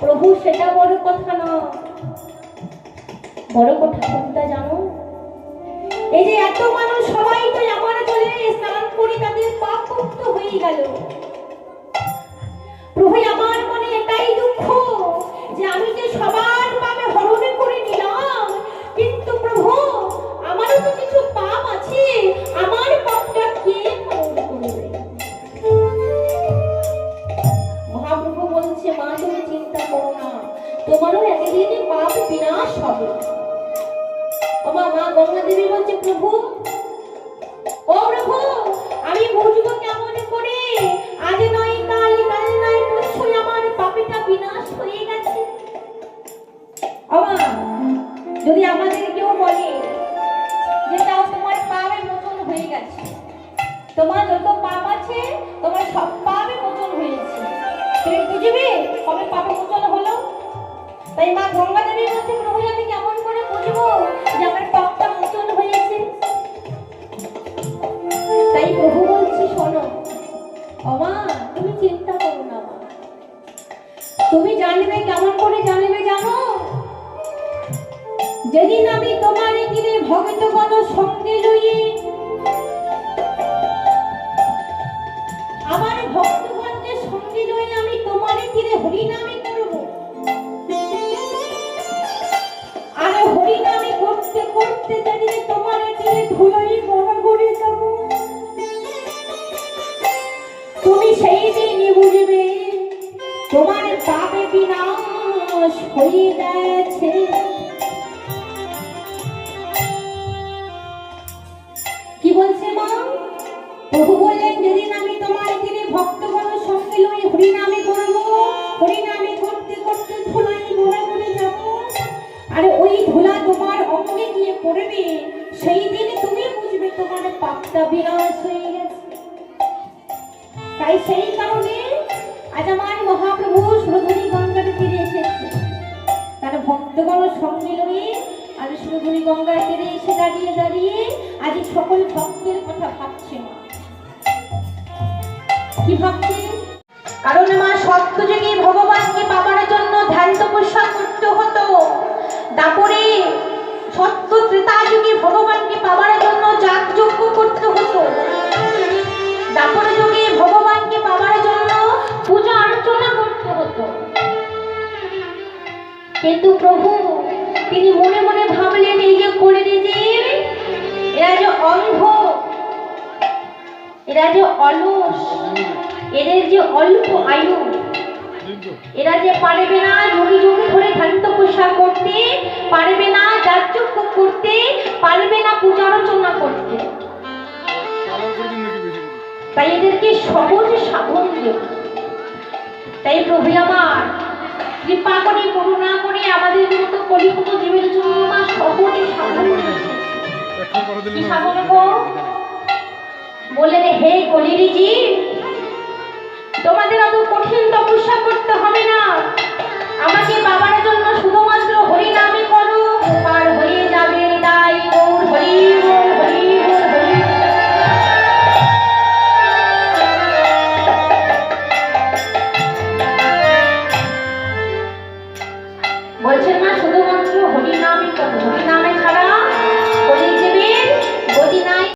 প্রভু, সেটা বড় কথা না। বড় কথা কোনটা জানো? এই যে এত মানুষ সবাই তো আমার জলে স্নান করে তাদের পাপ মুক্ত হয়ে গেল। তোমারও একদিনে পাপ বিনাশ হবে। আমার মা গঙ্গা দেবী বলছে, প্রভু, ও প্রভু, আমি বুঝব কেমন করে? আজ নয় কাল কাল নয় নিশ্চয়ই আমার পাপেটা বিনাশ হয়ে গেছে। আমার যদি আমাদের কেউ বলে যে, তাও তোমার পাপে মোচন হয়ে গেছে, তোমার যত পাপ আছে, তোমার সব পাপে অমা, তুমি চিন্তা করো না মা। তুমি জানবে, কেমন করে জানবে জানো? যেদিন আমি তোমার কিনে ভগতগণ সঙ্গে লইয়ে আমার ভক্তগণকে সঙ্গে লইয়ে আমি তোমার তীরে হরিনামে করব। আর হরিনামে করতে করতে যেদিন তোমার তীরে ধুলোই তুমি সেই দিনই বুঝবে তোমার পাপে বিনাশ হয়ে গেছে। কি বলছে মা? প্রভু বললেন, যেদিন আমি তোমার দিনে ভক্তগণ সঙ্গে লই হরিনামে করব, হরিনামে করতে করতে ধুলাই ঘোরা করে যাব। আর ওই ধুলা তোমার অঙ্গে গিয়ে পড়বে, সেই দিনে তুমি বুঝবে তোমার পাপটা বিনাশ হয়ে গেছে। তাই সেই কারণে আজ আমার মহাপ্রভু সুরধনী গঙ্গার তীরে এসেছে। তার ভক্তগণ লয়ে আজ সুরধনী গঙ্গার তীরে এসে দাঁড়িয়ে দাঁড়িয়ে আজ সকল ভক্তের কথা ভাবছে মা। কি ভাবছে? কারণ মা সত্যযুগে ভগবানকে পাবার জন্য ধ্যান তপস্যা করতে হতো। তারপরে সত্য ত্রেতা যুগে ভগবানকে কিন্তু প্রভু, তিনি মনে মনে ভাবলেন, এই যে করে এরা যে অন্ধ, এরা যে অলস, এদের যে অল্প আয়ু, এরা যে পারবে না যোগী যোগী ধরে ধ্যান তপস্যা করতে, পারবে না যাগযজ্ঞ করতে, পারবে না পূজা অর্চনা করতে। তাই এদেরকে সহজ সাধন দেব তাই প্রভু আমার কৃপা করে, করুণা করে আমাদের মতো কলিপুত জীবের জন্য মা সকলে সাধন বলে হে কলিরিজি, তোমাদের অত কঠিন তপস্যা করতে হবে না। বলছেন না শুধুমাত্র হরিনামই হরিনামে ছাড়া